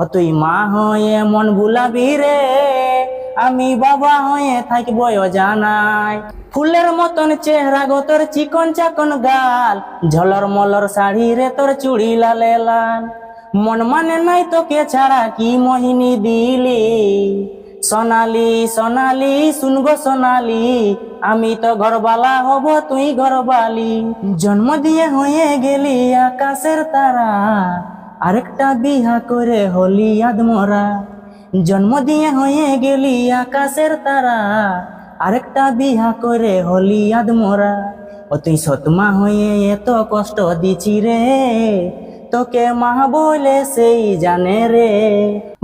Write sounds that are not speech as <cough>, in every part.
ও তুই মা হয়ে মন বুলাবি রে। আমি বাবা হয়ে থাকব জানাই ফুলের মতন চেহারা গো তোর চিকন চাকন গাল। ঝলর মলর শাড়ি রে তোর চুড়ি লালে লাল। মন মানে নাই তোকে ছাড়া কি মোহিনী দিলি। সোনালি সোনালি শুনগো সোনালি। আমি তো ঘরবালা হব, তুই ঘরবালি। জন্ম দিয়ে হয়ে গেলি আকাশের তারা। আরেকটা বিহা করে হলি আদ মরা। জন্ম দিয়ে হয়ে গেলি আকাশের তারা। আরেকটা বিহা করে হলি আদ মরা। তুই সতমা হয়ে এত কষ্ট দিছি রে। তোকে মা বলে সেই জানে রে।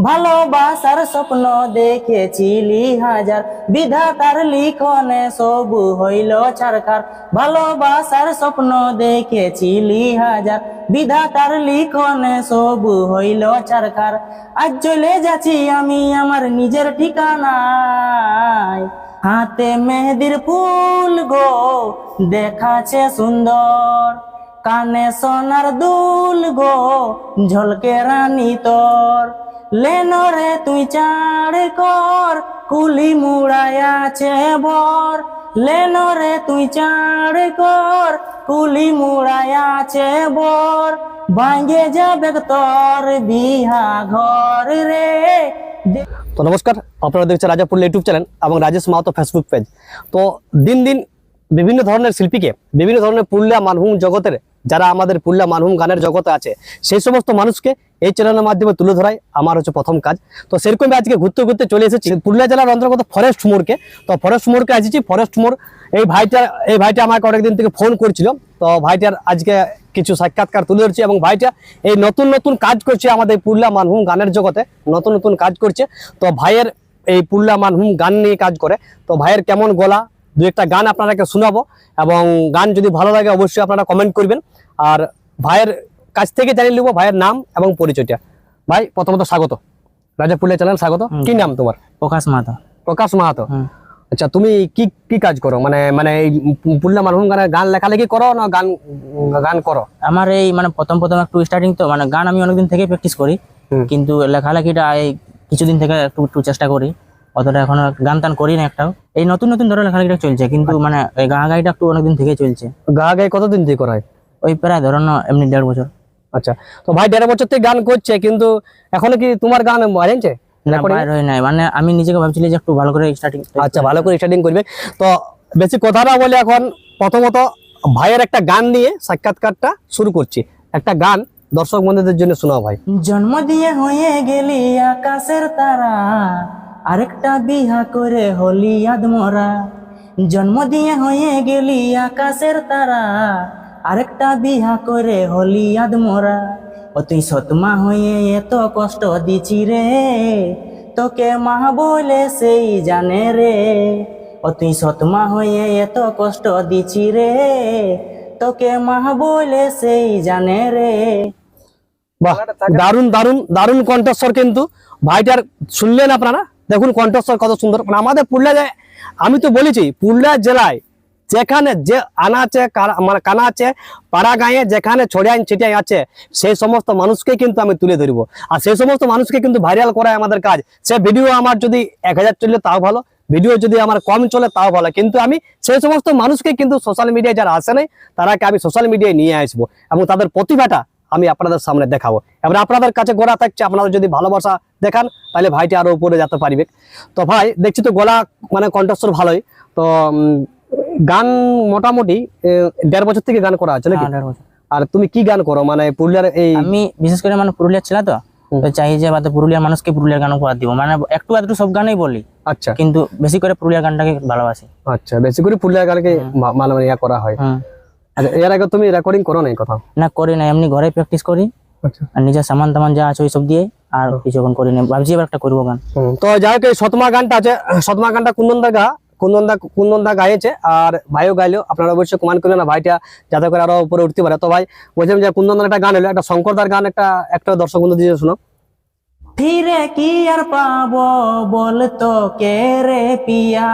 ভালোবাসার স্বপ্ন দেখেছিলি হাজার, বিধাতার লিখনে সবু হইল ছারখার। ভালোবাসার স্বপ্ন দেখেছিলি হাজার, বিধাতার লিখনে সবু হইল ছারখার। আজ চলে যাচ্ছি আমি আমার নিজের ঠিকানায়। হাতে মেহেদির ফুল গো দেখাছে সুন্দর। কানে সোনার দুল গো, ঝলকে রানী তোর। লেনো রে, তুই চাড় কর, কুলি মুড়ায় আছে বর। লেনো রে, তুই চাড় কর, কুলি মুড়ায় আছে বর। ভাঙ্গে যাবে তোর বিহা ঘর রে। তো নমস্কার, আপনারা দেখছেন রাজাপুর ইউটিউব চ্যানেল এবং রাজেশ মাহাতো ফেসবুক পেজ তো দিন দিন বিভিন্ন ধরনের শিল্পীকে, বিভিন্ন ধরনের পুরুলিয়া মানভূম জগতের যারা আমাদের পুরুলিয়া মানভূম গানের জগতে আছে, সেই সমস্ত মানুষকে এই চ্যানেলের মাধ্যমে তুলে ধরাই আমার হচ্ছে প্রথম কাজ। তো সেরকম আজকে ঘুরতে ঘুরতে চলে এসেছি পুরুলিয়া জেলার অন্তর্গত ফরেস্ট মোড়কে। তো ফরেস্ট মোড়কে আসছি ফরেস্ট মোড়, এই ভাইটা এই ভাইটা আমাকে অনেকদিন থেকে ফোন করছিল। তো ভাইটার আজকে কিছু সাক্ষাৎকার তুলে ধরছি এবং ভাইটা এই নতুন নতুন কাজ করছে আমাদের পুরুলিয়া মানভূম গানের জগতে, নতুন নতুন কাজ করছে। তো ভাইয়ের এই পুরুলিয়া মানভূম গান নিয়ে কাজ করে। তো ভাইয়ের কেমন গলা দু একটা গান আপনারাকে শোনাবো এবং গান যদি ভালো লাগে অবশ্যই আপনারা কমেন্ট করবেন। আর ভাইয়ের কাছ থেকে জানিয়ে নেব ভাইয়ের নাম এবং পরিচয়টা। ভাই প্রথমত স্বাগত। রাজা পুরুলিয়া চ্যানেল স্বাগত। কি নাম তোমার? প্রকাশ মাতা প্রকাশ মাহাতো। আচ্ছা তুমি কি কি কাজ করো? মানে মানে এই পুরুলিয়া মানভূম গানের গান লেখালেখি করো না গান গান করো? আমার এই মানে প্রথম প্রথম একটু স্টার্টিং তো মানে গান আমি অনেকদিন থেকে প্র্যাকটিস করি। কিন্তু লেখালেখিটা এই কিছুদিন থেকে একটু একটু চেষ্টা করি। অতটা এখনও গান টান করি না একটাও। এই নতুন নতুন ধরো লেখালেখিটা চলছে কিন্তু মানে এই গা গাইটা একটু অনেকদিন থেকে চলছে। গা গায়ে কতদিন থেকে করা হয় ওই প্রায় ধরো না এমনি দেড় বছর। আচ্ছা তো ভাই দেড় বছর থেকে গান করছে কিন্তু এখনও কি তোমার গান বাজছে না বাইর নাই। মানে আমি নিজেকে ভাবছিলি যে একটু ভালো করে স্টার্টিং আচ্ছা ভালো করে স্টার্টিং করবে। তো বেশি কথা না বলে এখন প্রথমত ভাইয়ের একটা গান নিয়ে সাক্ষাৎকারটা শুরু করছি। একটা গান দর্শক বন্ধুদের জন্য শোনাও ভাই। জন্ম দিয়ে হয়ে গেলি আকাশের তারা। আরেকটা বিহা করে হলি আদমরা জন্ম দিয়ে হয়ে গেলি আকাশের তারা। আরেকটা বিহা করে হলি আদমরা ও তুই সতমা হয়ে এত কষ্ট দিছি রে। তোকে মা বলে সেই জানে রে। ও তুই সতমা হয়ে এত কষ্ট দিছি রে। তোকে মা বলে সেই জানে রে। বাহ দারুণ দারুণ দারুণ কণ্ঠস্বর কিন্তু। ভাইটার শুনলেন আপনারা? দেখুন কণ্ঠস্বর কত সুন্দর। মানে আমাদের পুরুলিয়া আমি তো বলেছি, পুরুলিয়া জেলায় যেখানে যে আনাচে, কারা- মানে কানাচে পাড়া গাঁয়ে যেখানে ছড়িয়াই ছিটিয়াই আছে, সেই সমস্ত মানুষকে কিন্তু আমি তুলে ধরবো। আর সেই সমস্ত মানুষকে কিন্তু ভাইরাল করাই আমাদের কাজ। সে ভিডিও আমার যদি এক হাজার চললে তাও ভালো ভিডিও যদি আমার কম চলে তাও ভালো। কিন্তু আমি সেই সমস্ত মানুষকে কিন্তু সোশ্যাল মিডিয়ায় যারা আসে নাই, তারাকে আমি সোশ্যাল মিডিয়ায় নিয়ে আসব। এবং তাদের প্রতিভাটা আমি আপনাদের সামনে দেখাবো। এবার আপনাদের কাছে গোড়া থাকছে আপনারা যদি ভালোবাসা দেখান তাহলে ভাইটি আরও উপরে যেতে পারবে। তো ভাই দেখছি তো গলা মানে কণ্ঠস্বর ভালোই। তো গান মোটামুটি দেড় বছর থেকে গান করা আছে নাকি? হ্যাঁ। আর তুমি কি গান করো? মানে পুরুলিয়ার এই আমি বিশেষ করে মানে পুরুলিয়ার ছিল তো তো চাই যে বাদে পুরুলিয়ার মানুষকে পুরুলিয়ার গান উপহার দিব। মানে একটু আধটু সব গানই বলি। আচ্ছা। কিন্তু বেশি করে পুরুলিয়ার গানটাকে ভালোবাসি। আচ্ছা বেশি করে পুরুলিয়ার গানকে মানে ইয়া করা হয়। আচ্ছা এর আগে তুমি রেকর্ডিং করো নাই কথা না করি না এমনি ঘরে প্র্যাকটিস করি। আচ্ছা। আর নিজের সামান তামান যা আছে ওই সব দিয়ে আর কিছুক্ষণ করি না ভাবছি এবার একটা করব গান। তো যাই হোক এই শতমা গানটা আছে শতমা গানটা কুন্দনদা গা কুন্দনদা কুন্দনদা গাইছে আর ভাইও গাইলো। আপনারা অবশ্যই কমান করলেন না ভাইটা যাতে করে আরও উপরে উঠতে পারে। তো ভাই বলছিলাম যে কুন্দনদার একটা গান হলো একটা শঙ্করদার গান একটা একটা দর্শক বন্ধু দিয়ে শোনো। ফিরে কি আর পাবো বলতো কে রে পিয়া?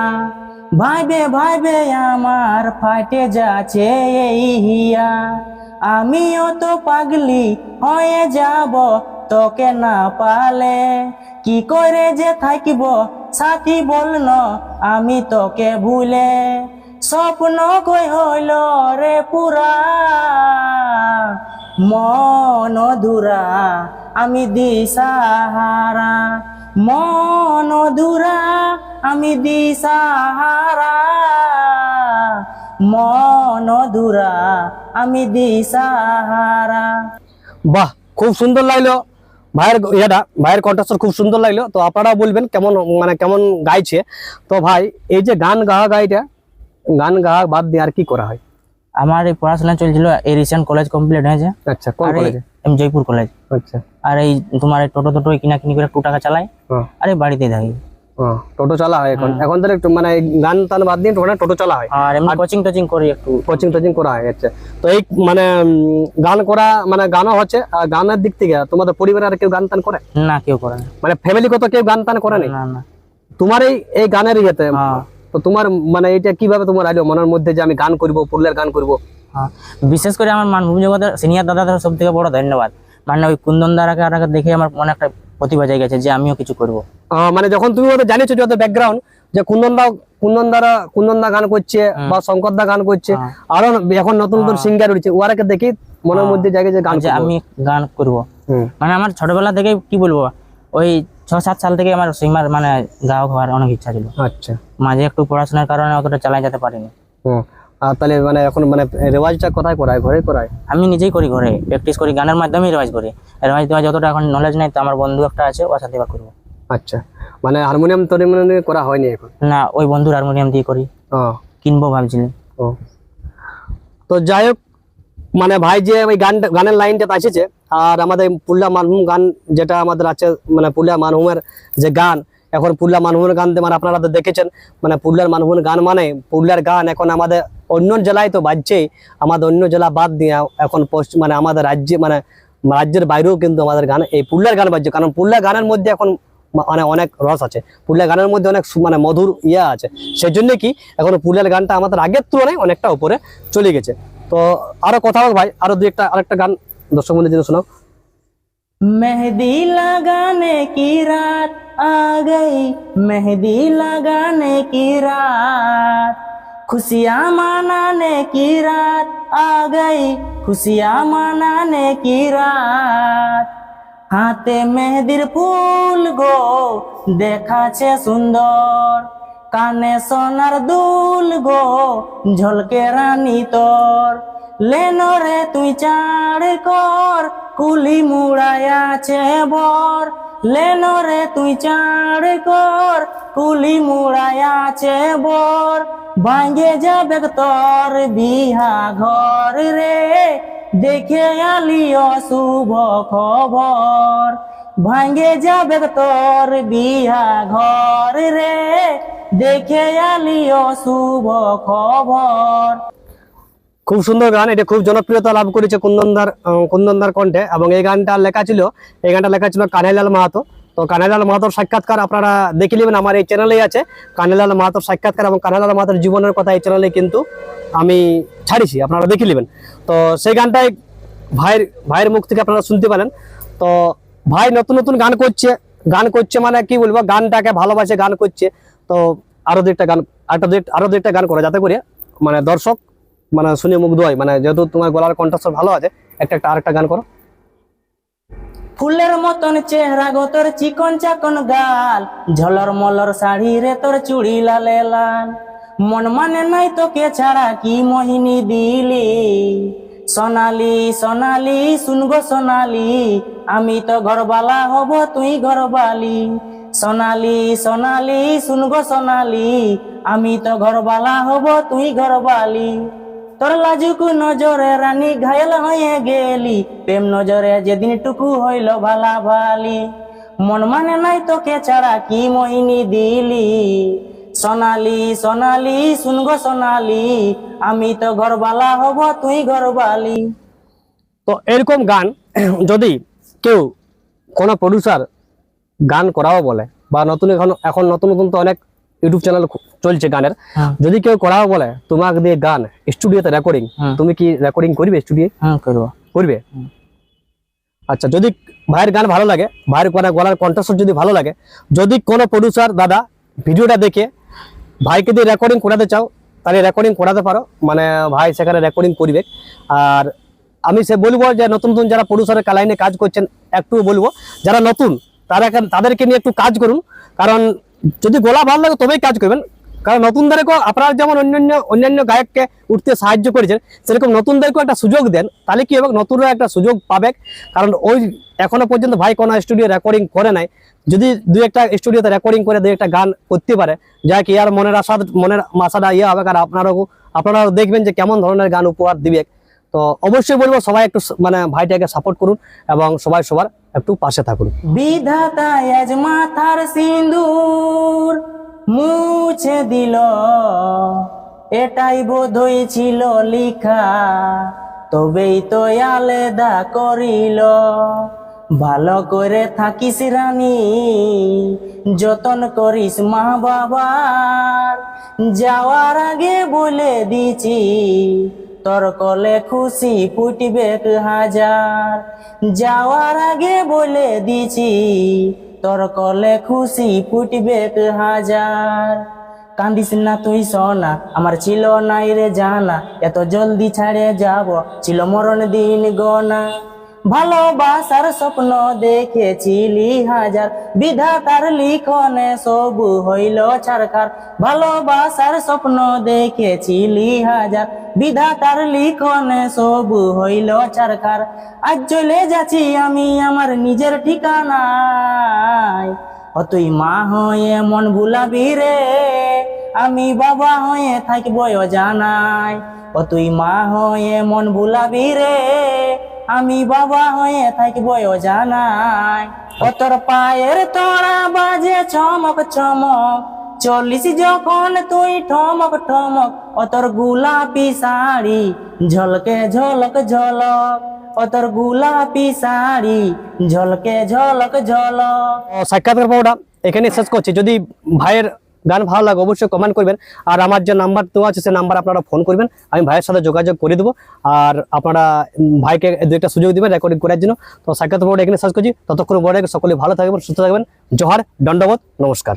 ভাইবে ভাইবে আমার ফাটে যাচ্ছে এই হিয়া। আমিও তো পাগলি হয়ে যাব, তোকে না পালে কি করে যে থাকিব, সাথী বলন আমি তোকে ভুলে। স্বপ্ন কই হইল রে পুরা, মন ধুরা আমি দিশাহারা। মন ধুরা আমি দিশাহারা মন ধুরা আমি দিশাহারা। বাহ খুব সুন্দর লাগল। ভাইয়ের ইয়াটা ভাইয়ের কণ্ঠস্বর খুব সুন্দর লাগল। তো আপনারাও বলবেন কেমন মানে কেমন গাইছে। তো ভাই এই যে গান গাওয়া গাইটা গান গাওয়া বাদ দিয়ে আর কি করা হয়? আমার এই পড়াশোনা চলছিল এই রিসেন্ট কলেজ কমপ্লিট হয়েছে। আচ্ছা কোন আর কলেজে এম জয়পুর কলেজ আচ্ছা। আর এই তোমার এই টোটো টোটো কিনা কিনি করে একটু টাকা চালাই। হ্যাঁ। আর এই বাড়িতেই থাকি। টোটো চালা হয় এখন। এখন তাহলে একটু মানে গান টান বাদ দিয়ে টোটো টোটো চালা হয়। আর এমনি কোচিং টোচিং করি একটু। কোচিং টোচিং করা হয় আচ্ছা। তো এই মানে গান করা মানে গানও হচ্ছে। আর গানের দিক থেকে তোমাদের পরিবারে আর কেউ গান টান করে? না কেউ করে না। মানে ফ্যামিলি কত কেউ গান টান করে না? না তোমার এই এই গানের ইয়েতে হ্যাঁ। তো তোমার মানে এটা কীভাবে তোমার আইলো? মনের মধ্যে যে আমি গান করব পুরুলিয়ার গান করব? হ্যাঁ। বিশেষ করে আমার মানভূম জগতের সিনিয়র দাদাদের সব থেকে বড় ধন্যবাদ। মানে ওই কুন্দন আর দেখে আমার মনে একটা প্রতিভা জেগে গেছে যে আমিও কিছু করব। মানে যখন তুমি ওদের জানিয়েছো যে ব্যাকগ্রাউন্ড যে কুন্দন দা কুন্দন দ্বারা কুন্দন দা গান করছে বা শঙ্কর দা গান করছে হ্যাঁ। আরও এখন নতুন নতুন সিঙ্গার উঠছে ওরাকে দেখি মনের মধ্যে জায়গা যে গান। আমি গান করব। মানে আমার ছোটবেলা থেকে কি বলব ওই ছ সাত সাল থেকে আমার সিঙ্গার মানে গায়ক হওয়ার অনেক ইচ্ছা ছিল। আচ্ছা। মাঝে একটু পড়াশোনার কারণে অতটা চালাই যেতে পারিনি। আর তাহলে মানে এখন মানে রেওয়াজটা কোথায় করায় ঘরে করায়? আমি নিজেই করি ঘরে প্র্যাকটিস করি গানের মাধ্যমেই রেওয়াজ করি। রেওয়াজ দেওয়া যতটা এখন নলেজ নেই তো আমার বন্ধু একটা আছে ওর সাথে করব। আচ্ছা। মানে হারমোনিয়াম তরিমোনিয়াম করা হয়নি এখন? না ওই বন্ধুর হারমোনিয়াম দিয়ে করি। ও। কিনবো ভাবছিলি ও। তো যাই হোক মানে ভাই যে ওই গান গানের লাইনটা আসেছে আর আমাদের পুল্লা মানহুম গান যেটা আমাদের আছে মানে পুল্লা মানহুমের যে গান এখন পুল্লা মানহুমের গান মানে আপনারা তো দেখেছেন মানে পুল্লার মানহুমের গান মানে পুল্লার গান এখন আমাদের অন্য জেলায় তো বাজছেই আমাদের অন্য জেলা বাদ দিয়ে এখন পশ্চিম মানে আমাদের রাজ্যে মানে রাজ্যের বাইরেও কিন্তু আমাদের গান এই পুল্লার গান বাজছে। কারণ পুল্লা গানের মধ্যে এখন মানে অনেক রস আছে পুরুলিয়া গানের মধ্যে অনেক সু- মানে মধুর ইয়া আছে সেই জন্য কি এখন পুরুলিয়ার গানটা আমাদের আগের তুলনায় অনেকটা উপরে চলে গেছে তো আরো কথা হোক ভাই আরো দুই একটা আরেকটা গান দর্শক বন্ধুদের জন্য শোনাও मेहंदी लगाने की रात आ गई मेहंदी लगाने की रात खुशियाँ मनाने की रात आ गई खुशियाँ मनाने की रात হাতে মেহেদির ফুল গো দেখাছে সুন্দর। কানে সোনার দুল গো, ঝলকে রানি তোর। লেনরে তুই চাড় কর, কুলি মুড়াইয়াছে বর। লেনো রে তুই চাড় কর কুলি মুড়াইয়াছে বর। ভাঙ্গে যাবে তোর বিহা ঘর রে, দেখে আলিও শুভ খবর। ভাঙ্গে যাবে তোর বিহা ঘর রে, দেখে আলিও শুভ খবর। খুব সুন্দর গান, এটা খুব জনপ্রিয়তা লাভ করেছে কুন্দনদার কুন্দনদার কণ্ঠে। এবং এই গানটা লেখা ছিল, এই গানটা লেখা ছিল কানাইলাল মাহাতো। তো কানাইলাল মাহাতোর সাক্ষাৎকার আপনারা দেখে নেবেন, আমার এই চ্যানেলেই আছে। কানাইলাল মাহাতোর সাক্ষাৎকার এবং কানাইলাল মাহাতোর জীবনের কথা এই চ্যানেলে কিন্তু আমি ছাড়িছি, আপনারা দেখে নেবেন। তো সেই গানটাই ভাইয়ের ভাইয়ের মুখ থেকে আপনারা শুনতে পারেন। তো ভাই নতুন নতুন গান করছে গান করছে মানে কি বলব, গানটাকে ভালোবাসে, গান করছে। তো আরও দুইটা গান আরও দুইটা গান করে যাতে করে মানে দর্শক মানে শুনে মুগ্ধ হয়। মানে যেহেতু তোমার গলার কণ্ঠস্বর ভালো আছে, একটা একটা আরেকটা গান করো। ফুলের মতন চেহারা গো, তোর চিকন চাকন গাল। ঝলর মলর শাড়ি রে, তোর চুড়ি লালে লাল। মন মানে নাই তোকে ছাড়া কি মোহিনী দিলি? সোনালি সোনালি শুনগো সোনালি। আমি তো ঘরবালা হব, তুই ঘরবালি। সোনালি সোনালি শুনগো সোনালি। আমি তো ঘরবালা হব, তুই ঘরবালি। তোর লাজুকু নজরে রানী ঘায়ল হয়ে গেলি। প্রেম নজরে যেদিন টুকু হইল ভালা ভালি। মন মানে নাই তোকে ছাড়া কি মোহিনী দিলি। সোনালি সোনালি, শুনগো সোনালি, আমি তো ঘরবালা হব, তুই ঘরবালি। তো এরকম গান <clears throat> যদি কেউ কোনো প্রডিউসার গান করাও বলে, বা নতুন এখন এখন নতুন নতুন তো অনেক ইউটিউব চ্যানেল চলছে গানের। হ্যাঁ। যদি কেউ করাও বলে তোমাকে দিয়ে গান স্টুডিওতে রেকর্ডিং তুমি কি রেকর্ডিং করবে স্টুডিও করবে। আচ্ছা যদি ভাইয়ের গান ভালো লাগে ভাইয়ের গলা গলার কণ্ঠস্বর যদি ভালো লাগে যদি কোনো প্রডিউসার দাদা ভিডিওটা দেখে ভাইকে দিয়ে রেকর্ডিং করাতে চাও তাহলে রেকর্ডিং করাতে পারো। মানে ভাই সেখানে রেকর্ডিং করবে। আর আমি সে বলব যে নতুন নতুন যারা প্রডিউসারের লাইনে কাজ করছেন একটু বলব যারা নতুন তারা তাদেরকে নিয়ে একটু কাজ করুন। কারণ যদি গলা ভালো লাগে তবেই কাজ করবেন। কারণ নতুন নতুনদেরকেও আপনারা যেমন অন্যান্য অন্যান্য গায়ককে উঠতে সাহায্য করেছেন, সেরকম নতুন নতুনদেরকেও একটা সুযোগ দেন, তাহলে কি হবে? নতুনরা একটা সুযোগ পাবে। কারণ ওই এখনও পর্যন্ত ভাই কোনো স্টুডিও রেকর্ডিং করে নাই। যদি দু একটা স্টুডিওতে রেকর্ডিং করে দু একটা গান করতে পারে, যা কি আর মনের আশা, মনের আশাটা ইয়ে হবে? আর আপনারাও আপনারাও দেখবেন যে কেমন ধরনের গান উপহার দিবে। তো অবশ্যই বলব, সবাই একটু মানে ভাইটাকে সাপোর্ট করুন এবং সবাই সবার একটু পাশে থাকুন। বিধাতা মাথার সিন্দুর। মুছে দিল। এটাই বোধই ছিল লিখা। তবেই তো আলেদা করিল। ভালো করে থাকিস রানী, যতন করিস মা বাবার। যাওয়ার আগে বলে দিছি, তোর কলে খুশি ফুটবে হাজার। যাওয়ার আগে বলে দিছি তোর কলে খুশি ফুটবে হাজার। কান্দিস না তুই সোনা, আমার ছিল নাই রে জানা, এত জলদি ছাড়ে যাব, ছিল মরণ দিন গনা। ভালোবাসার স্বপ্ন দেখেছিলি হাজার। বিধাতার লিখনে সবু হইল ছারখার। ভালোবাসার স্বপ্ন দেখেছিলি হাজার। বিধাতার লিখনে সবু হইল ছারখার। আজ চলে যাচ্ছি আমি আমার নিজের ঠিকানায়। ও তুই মা হয়ে মন ভুলাবি রে। আমি বাবা হয়ে থাকব জানাই ও তুই মা হয়ে মন ভুলাবি রে। আমি বাবা হয়ে থাকব জানাই। ও পায়ের তোরা বাজে চমক চমক, চল্লিশ যখন তুই ঠমক ঠমক ও তোর গুলাপি শাড়ি ঝলকে ঝলক ঝলক ও তোর গুলাপি শাড়ি ঝলকে ঝলক ঝলক। সাক্ষাৎকার পাওয়াটা এখানে শেষ করছি। যদি ভাইয়ের গান ভালো লাগে অবশ্যই কমেন্ট করবেন। আর আমার যে নাম্বার দেওয়া আছে, সে নাম্বার আপনারা ফোন করবেন। আমি ভাইয়ের সাথে যোগাযোগ করে দেবো। আর আপনারা ভাইকে দু একটা সুযোগ দেবেন রেকর্ডিং করার জন্য। তো সাক্ষাৎ এখানে সার্চ করছি। ততক্ষণ বড় সকলে ভালো থাকবেন, সুস্থ থাকবেন। জোহার দণ্ডবোধ, নমস্কার।